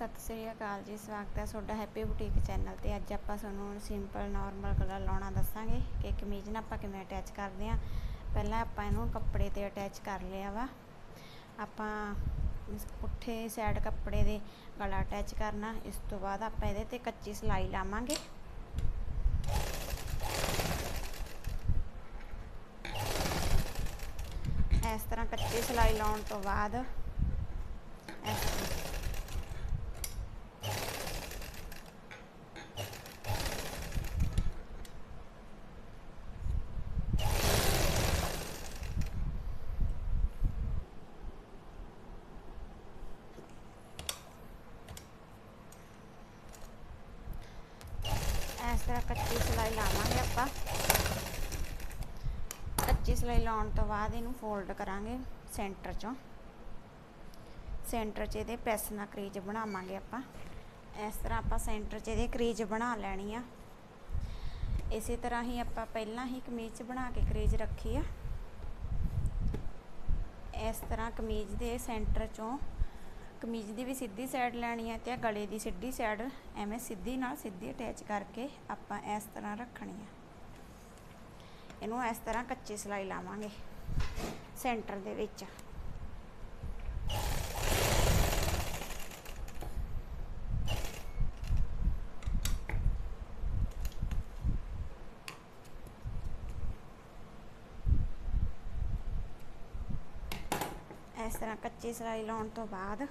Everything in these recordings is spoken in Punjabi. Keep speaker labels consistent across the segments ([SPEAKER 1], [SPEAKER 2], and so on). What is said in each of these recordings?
[SPEAKER 1] ਸਤਿ ਸ੍ਰੀ ਅਕਾਲ ਜੀ, ਸਵਾਗਤ ਹੈ ਤੁਹਾਡਾ ਹੈਪੀ ਬੁਟੀਕ ਚੈਨਲ ਤੇ। ਅੱਜ ਆਪਾਂ ਤੁਹਾਨੂੰ ਸਿੰਪਲ ਨਾਰਮਲ ਗਲਾ ਲਾਉਣਾ ਦੱਸਾਂਗੇ ਕਿ ਕਮੀਜ਼ ਨਾਲ ਆਪਾਂ ਕਿਵੇਂ ਅਟੈਚ ਕਰਦੇ ਆ ਪਹਿਲਾਂ ਆਪਾਂ ਇਹਨੂੰ ਕੱਪੜੇ ਤੇ ਅਟੈਚ ਕਰ ਲਿਆ ਵਾ। ਆਪਾਂ ਪੁੱਠੇ ਸਾਈਡ ਕੱਪੜੇ ਦੇ ਗਲਾ ਅਟੈਚ ਕਰਨਾ। ਇਸ ਤੋਂ ਬਾਅਦ ਆਪਾਂ ਇਹਦੇ ਤੇ ਕੱਚੀ ਸਲਾਈ ਲਾਵਾਂਗੇ। ਇਸ ਤਰ੍ਹਾਂ ਕੱਚੀ ਸਲਾਈ ਲਾਉਣ ਤੋਂ ਬਾਅਦ ਇਸ ਤਰ੍ਹਾਂ ਕੱਚੀ ਸਲਾਈ ਲਾਵਾਂਗੇ ਆਪਾਂ। ਕੱਚੀ ਸਲਾਈ ਲਾਉਣ ਤੋਂ ਬਾਅਦ ਇਹਨੂੰ ਫੋਲਡ ਕਰਾਂਗੇ ਸੈਂਟਰ ਚੋਂ। ਸੈਂਟਰ 'ਚ ਇਹਦੇ ਪ੍ਰੈਸ ਨਾਲ ਕਰੀਜ ਬਣਾਵਾਂਗੇ ਆਪਾਂ। ਇਸ ਤਰ੍ਹਾਂ ਆਪਾਂ ਸੈਂਟਰ 'ਚ ਇਹਦੇ ਕਰੀਜ ਬਣਾ ਲੈਣੀ ਆ। ਇਸੇ ਤਰ੍ਹਾਂ ਹੀ ਆਪਾਂ ਪਹਿਲਾਂ ਹੀ ਕਮੀਜ਼ 'ਚ ਬਣਾ ਕੇ ਕਰੀਜ ਰੱਖੀ ਆ। ਇਸ ਤਰ੍ਹਾਂ ਕਮੀਜ਼ ਦੇ ਸੈਂਟਰ 'ਚੋਂ ਕਮੀਜ਼ ਦੀ ਵੀ ਸਿੱਧੀ ਸਾਈਡ ਲੈਣੀ ਹੈ ਤੇ ਗਲੇ ਦੀ ਸਿੱਧੀ ਸਾਈਡ ਐਵੇਂ ਸਿੱਧੀ ਨਾਲ ਸਿੱਧੀ ਅਟੈਚ ਕਰਕੇ ਆਪਾਂ ਇਸ ਤਰ੍ਹਾਂ ਰੱਖਣੀ ਹੈ। ਇਹਨੂੰ ਇਸ ਤਰ੍ਹਾਂ ਕੱਚੀ ਸਲਾਈ ਲਾਵਾਂਗੇ ਸੈਂਟਰ ਦੇ ਵਿੱਚ। ਇਸ ਤਰ੍ਹਾਂ ਕੱਚੀ ਸਲਾਈ ਲਾਉਣ ਤੋਂ ਬਾਅਦ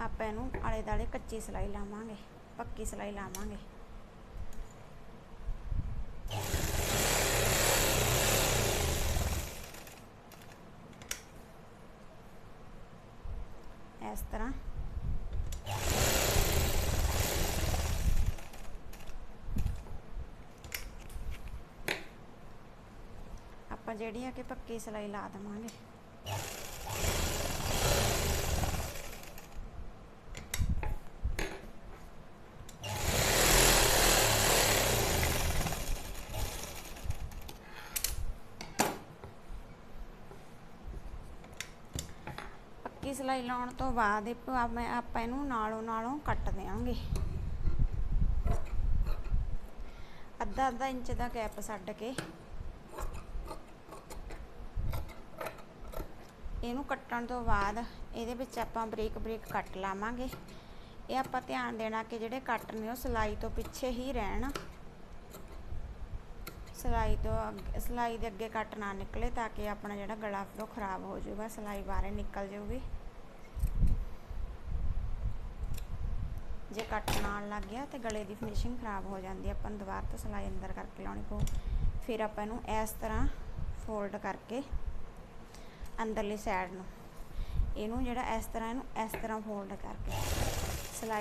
[SPEAKER 1] ਆਪਾਂ ਇਹਨੂੰ ਆਲੇ ਦਾਲੇ ਕੱਚੀ ਸਲਾਈ ਲਾਵਾਂਗੇ, ਪੱਕੀ ਸਲਾਈ ਲਾਵਾਂਗੇ। ਇਸ ਤਰ੍ਹਾਂ। ਆਪਾਂ ਜਿਹੜੀ ਆ ਕਿ ਪੱਕੀ ਸਲਾਈ ਲਾ ਦਵਾਂਗੇ। ਪੱਕੀ ਸਿਲਾਈ ਲਾਉਣ ਤੋਂ ਬਾਅਦ ਆਪਾਂ ਇਹਨੂੰ ਨਾਲੋਂ ਨਾਲੋਂ ਕੱਟ ਦੇਵਾਂਗੇ ਅੱਧਾ ਅੱਧਾ ਇੰਚ ਦਾ ਗੈਪ ਛੱਡ ਕੇ ਇਹਨੂੰ ਕੱਟਣ ਤੋਂ ਬਾਅਦ ਇਹਦੇ ਵਿੱਚ ਆਪਾਂ ਬਰੀਕ ਬਰੀਕ ਕੱਟ ਲਾਵਾਂਗੇ। ਇਹ ਆਪਾਂ ਧਿਆਨ ਦੇਣਾ ਕਿ ਜਿਹੜੇ ਕੱਟ ਨੇ ਉਹ ਸਿਲਾਈ ਤੋਂ ਪਿੱਛੇ ਹੀ ਰਹਿਣ। ਸਿਲਾਈ ਤੋਂ ਅੱਗੇ, ਸਿਲਾਈ ਦੇ ਅੱਗੇ ਕੱਟ ਨਾ ਨਿਕਲੇ ਤਾਂ ਕਿ ਆਪਣਾ ਜਿਹੜਾ ਗਲਾ ਉਹ ਖਰਾਬ ਹੋ ਜਾਊਗਾ, ਸਿਲਾਈ ਬਾਹਰ ਨਿਕਲ ਜਾਊਗੀ। ਜੇ ਕੱਟ ਨਾਲ ਲੱਗ ਗਿਆ ਤੇ ਗਲੇ ਦੀ ਫਿਨਿਸ਼ਿੰਗ ਖਰਾਬ ਹੋ ਜਾਂਦੀ ਹੈ ਆਪਾਂ ਨੂੰ ਦੁਬਾਰਾ ਤੋਂ ਸਿਲਾਈ ਅੰਦਰ ਕਰਕੇ ਲਾਉਣੀ ਪਊ। ਫਿਰ ਆਪਾਂ ਇਹਨੂੰ ਇਸ ਤਰ੍ਹਾਂ ਫੋਲਡ ਕਰਕੇ ਅੰਦਰਲੀ ਸਾਈਡ ਨੂੰ, ਇਹਨੂੰ ਜਿਹੜਾ ਇਸ ਤਰ੍ਹਾਂ, ਇਹਨੂੰ ਇਸ ਤਰ੍ਹਾਂ ਫੋਲਡ ਕਰਕੇ ਸਿਲਾਈ